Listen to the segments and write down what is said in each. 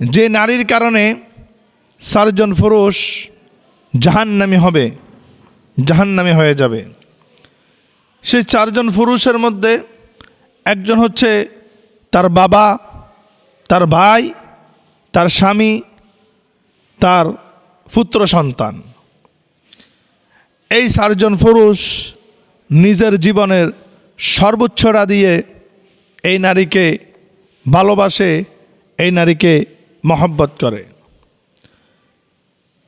যে নারীর কারণে চারজন পুরুষ জাহান্নামি হবে, জাহান্নামি হয়ে যাবে। সেই চারজন পুরুষের মধ্যে একজন হচ্ছে তার বাবা, তার ভাই, তার স্বামী, তার পুত্র সন্তান। এই চারজন পুরুষ নিজের জীবনের সর্বোচ্চটা দিয়ে এই নারীকে ভালোবাসে, এই নারীকে মহব্বত করে।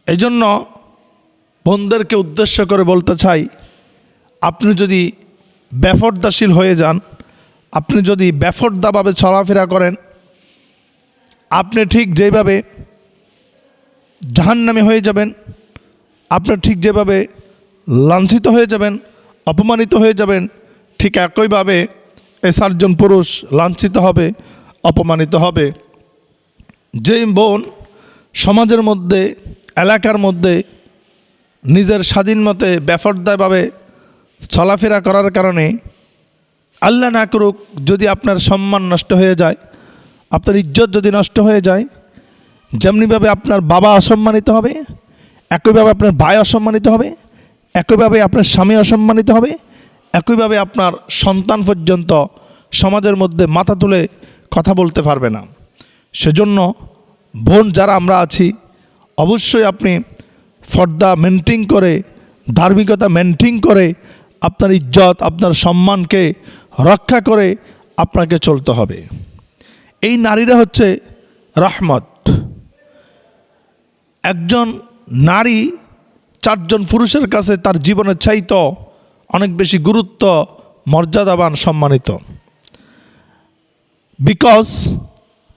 এই জন্য বোনদেরকে উদ্দেশ্য করে বলতে চাই, আপনি যদি ব্যাফরদাশীল হয়ে যান, আপনি যদি ব্যাফরদাভাবে চলাফেরা করেন, আপনি ঠিক যেভাবে জাহান্নামে হয়ে যাবেন, আপনি ঠিক যেভাবে লাঞ্ছিত হয়ে যাবেন, অপমানিত হয়ে যাবেন, ঠিক একইভাবে এ সাতজন পুরুষ লাঞ্ছিত হবে, অপমানিত হবে। যেই বোন সমাজের মধ্যে, এলাকার মধ্যে নিজের স্বাধীন মতে ব্যাফরদায়ভাবে চলাফেরা করার কারণে আল্লাহ না করুক যদি আপনার সম্মান নষ্ট হয়ে যায়, আপনার ইজ্জত যদি নষ্ট হয়ে যায়, যেমনিভাবে আপনার বাবা অসম্মানিত হবে, একইভাবে আপনার ভাই অসম্মানিত হবে, একইভাবে আপনার স্বামী অসম্মানিত হবে, একইভাবে আপনার সন্তান পর্যন্ত সমাজের মধ্যে মাথা তুলে কথা বলতে পারবে না। সেজন্য বোন যারা আমরা আছি, অবশ্যই আপনি ফর্দা মেনটেন করে, ধার্মিকতা মেনটেন করে, আপনার ইজ্জত, আপনার সম্মানকে রক্ষা করে আপনাকে চলতে হবে। এই নারীরা হচ্ছে রহমত। একজন নারী চারজন পুরুষের কাছে তার জীবনের চাইতো অনেক বেশি গুরুত্ব, মর্যাদাবান, সম্মানিত। বিকজ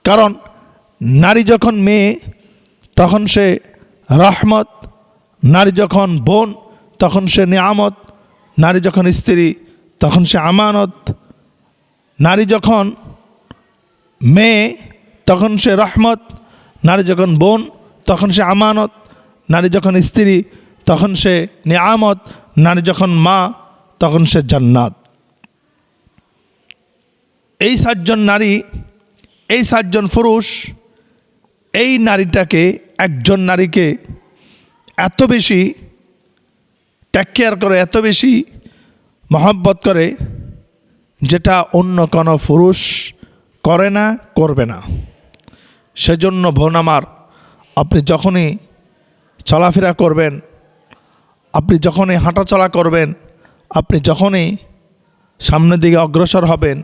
কারণ নারী যখন মেয়ে, তখন সে রহমত, নারী যখন বোন, তখন সে নিয়ামত, নারী যখন স্ত্রী, তখন সে আমানত। নারী যখন মেয়ে, তখন সে রহমত, নারী যখন বোন, তখন সে আমানত। নারী যখন স্ত্রী, তখন সে নিয়ামত, নারী যখন মা, তখন সে জান্নাত। এই সাতজন নারী এই সাতজন পুরুষ, এই নারীটাকে, একজন নারীকে এত বেশি টেক কেয়ার করে, এত বেশি মহব্বত করে, যেটা অন্য কোনো পুরুষ করে না, করবে না। সেজন্য বোন আমার, আপনি যখনই চলাফেরা করবেন, আপনি যখনই হাঁটাচলা করবেন, আপনি যখনই সামনের দিকে অগ্রসর হবেন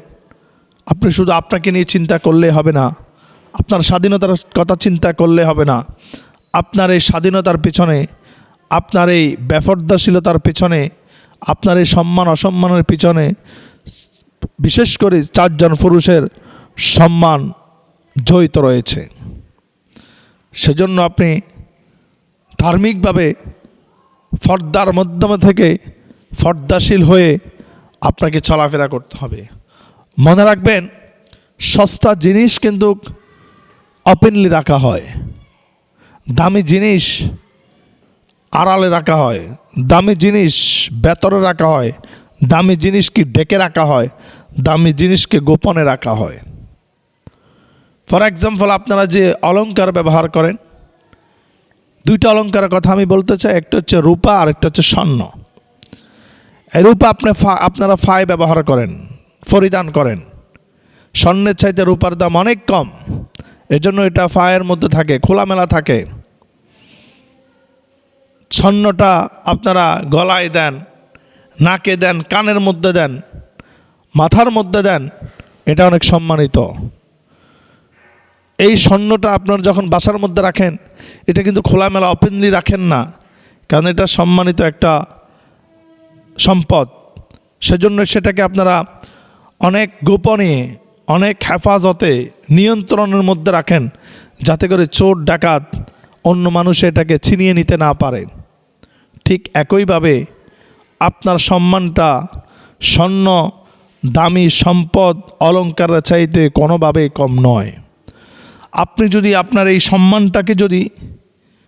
আপনি শুধু আপনাকে নিয়ে চিন্তা করলে হবে না, আপনার স্বাধীনতার কথা চিন্তা করলে হবে না, আপনার এই স্বাধীনতার পিছনে, আপনার এই ব্যাফরদাশীলতার পিছনে, আপনার এই সম্মান অসম্মানের পিছনে, বিশেষ করে চারজন পুরুষের সম্মান জড়িত রয়েছে। সেজন্য আপনি ধার্মিকভাবে ফর্দার মাধ্যমে থেকে ফর্দাশীল হয়ে আপনাকে চলাফেরা করতে হবে। মনে রাখবেন, সস্তা জিনিস কিন্তু ওপেনলি রাখা হয়। দামি জিনিস আড়ালে রাখা হয়। দামি জিনিস ভেতরে রাখা হয়। দামি জিনিসকে ডেকে রাখা হয়? দামি জিনিসকে গোপনে রাখা হয়? ফর এক্সাম্পল আপনারা যে অলঙ্কার ব্যবহার করেন, দুইটা অলংকারের কথা আমি বলতে চাই, একটা হচ্ছে রূপা আর একটা হচ্ছে স্বর্ণ। এই রূপা আপনি ফা- আপনারা ফায় ব্যবহার করেন। পরিধান করেন। স্বর্ণের চাইতে রূপার দাম অনেক কম। এজন্য এটা ফায়ের মধ্যে থাকে, খোলামেলা থাকে। স্বর্ণটা আপনারা গলায় দেন, নাকে দেন, কানের মধ্যে দেন, মাথার মধ্যে দেন, এটা অনেক সম্মানিত। এই স্বর্ণটা আপনার যখন বাসার মধ্যে রাখেন, এটা কিন্তু খোলামেলা ওপেনলি রাখেন না, কারণ এটা সম্মানিত একটা সম্পদ। সেজন্য সেটাকে আপনারা অনেক গোপনে, অনেক হেফাজতে নিয়ন্ত্রণের মধ্যে রাখেন যাতে করে চোর, ডাকাত অন্য মানুষ এটাকে ছিনিয়ে নিতে না পারে। ঠিক একইভাবে আপনার সম্মানটা স্বর্ণ, দামি সম্পদ অলঙ্কারের চাইতে কোনোভাবেই কম নয়। আপনি যদি আপনার এই সম্মানটাকে যদি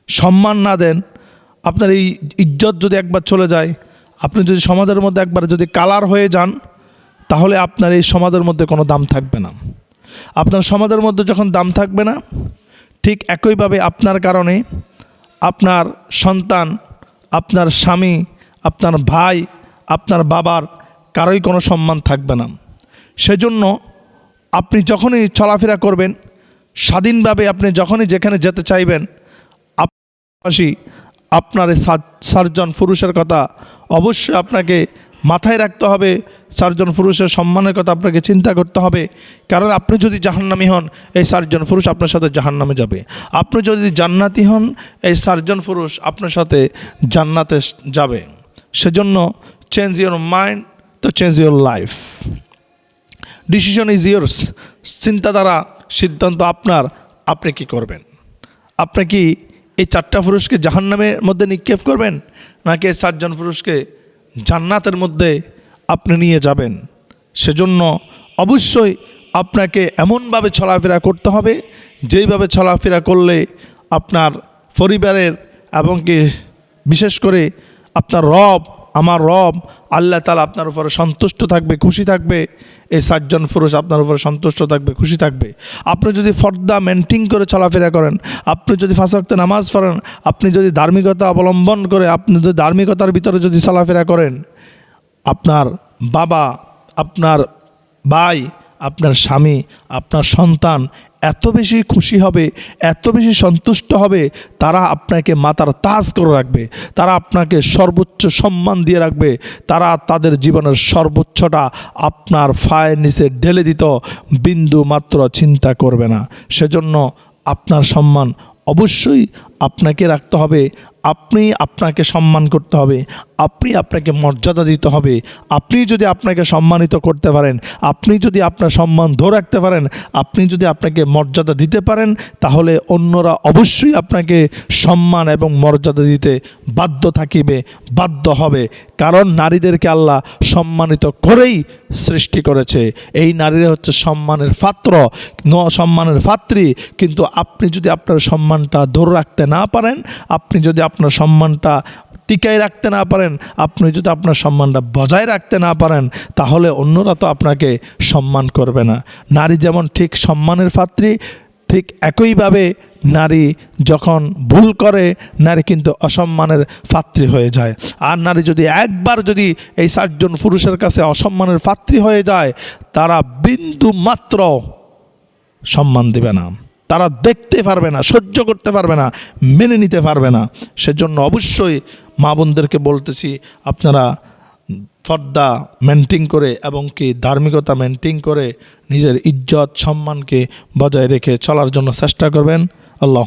সম্মান না দেন, আপনার এই ইজ্জত যদি একবার চলে যায়, আপনি যদি সমাজের মধ্যে একবার যদি কালার হয়ে যান তাহলে আপনার এই সমাজের মধ্যে কোনো দাম থাকবে না। আপনার সমাজের মধ্যে যখন দাম থাকবে না, ঠিক একইভাবে আপনার কারণে আপনার সন্তান, আপনার স্বামী, আপনার ভাই, আপনার বাবার কারোই কোনো সম্মান থাকবে না। সেজন্য আপনি যখনই চলাফেরা করবেন, স্বাধীনভাবে আপনি যখনই যেখানে যেতে চাইবেন পাশাপাশি আপনার সার্জন পুরুষের কথা অবশ্যই আপনাকে মাথায় রাখতে হবে সার্জন পুরুষের সম্মানের কথা আপনাকে চিন্তা করতে হবে। কারণ আপনি যদি জাহান্নামি হন, এই সার্জন পুরুষ আপনার সাথে জাহান্নামে যাবে। আপনি যদি জান্নাতি হন, এই সার্জন পুরুষ আপনার সাথে জান্নাতে যাবে। সেজন্য change your mind to change your life decision is yours চিন্তাধারা, সিদ্ধান্ত আপনার। আপনি কি করবেন? আপনি কি এই চারটা পুরুষকে জাহান্নামের মধ্যে নিক্ষেপ করবেন? নাকি এই চারজন পুরুষকে জান্নাতের মধ্যে আপনি নিয়ে যাবেন। সেজন্য অবশ্যই আপনাকে এমনভাবে চলাফেরা করতে হবে, যেইভাবে চলাফেরা করলে আপনার পরিবারের এবং কি বিশেষ করে আপনার রব আমার রব, আল্লাহ তালা আপনার উপরে সন্তুষ্ট থাকবে, খুশি থাকবে। এই সাতজন পুরুষ আপনার উপরে সন্তুষ্ট থাকবে, খুশি থাকবে। আপনি যদি ফর্দা মেনটেন করে চলাফেরা করেন, আপনি যদি ফাঁসাক্ত নামাজ পড়েন, আপনি যদি ধার্মিকতা অবলম্বন করে, আপনি যদি ধার্মিকতার ভিতরে যদি চলাফেরা করেন, আপনার বাবা, আপনার ভাই, আপনার স্বামী, আপনার সন্তান এত বেশি খুশি হবে, এত বেশি সন্তুষ্ট হবে, তারা আপনাকে মাতার তাজ করে রাখবে, তারা আপনাকে সর্বোচ্চ সম্মান দিয়ে রাখবে, তারা তাদের জীবনের সর্বোচ্চটা আপনার ফায়ের নিচে ঢেলে দিত বিন্দু মাত্র চিন্তা করবে না। সেজন্য আপনার সম্মান অবশ্যই আপনাকে রাখতে হবে, আপনি আপনাকে সম্মান করতে হবে, আপনি আপনাকে মর্যাদা দিতে হবে, আপনি যদি আপনাকে সম্মানিত করতে পারেন, আপনি যদি আপনার সম্মান ধরে রাখতে পারেন, আপনি যদি আপনাকে মর্যাদা দিতে পারেন, তাহলে অন্যরা অবশ্যই আপনাকে সম্মান এবং মর্যাদা দিতে বাধ্য থাকিবে, বাধ্য হবে। কারণ নারীদেরকে আল্লাহ সম্মানিত করেই সৃষ্টি করেছে। এই নারীরা হচ্ছে সম্মানের পাত্র সম্মানের পাত্রী। কিন্তু আপনি যদি আপনার সম্মানটা ধরে রাখতে না পারেন, আপনি যদি আপনার সম্মানটা টিকায় রাখতে না পারেন, আপনি যদি আপনার সম্মানটা বজায় রাখতে না পারেন, তাহলে অন্যরা তো আপনাকে সম্মান করবে না। নারী যেমন ঠিক সম্মানের পাত্রী, ঠিক একইভাবে নারী যখন ভুল করে, নারী কিন্তু অসম্মানের পাত্রী হয়ে যায়। আর নারী যদি একবার যদি এই চারজন পুরুষের কাছে অসম্মানের পাত্রী হয়ে যায়, তারা বিন্দু মাত্র সম্মান দেবে না। তারা দেখতে পারবে না, সহ্য করতে পারবে না, মেনে নিতে পারবে না। সেজন্য অবশ্যই মা বোনদেরকে বলতেছি, আপনারা পর্দা মেনটেন করে এবং কি ধার্মিকতা মেনটেন করে নিজের ইজ্জত, সম্মানকে বজায় রেখে চলার জন্য চেষ্টা করবেন। আল্লাহ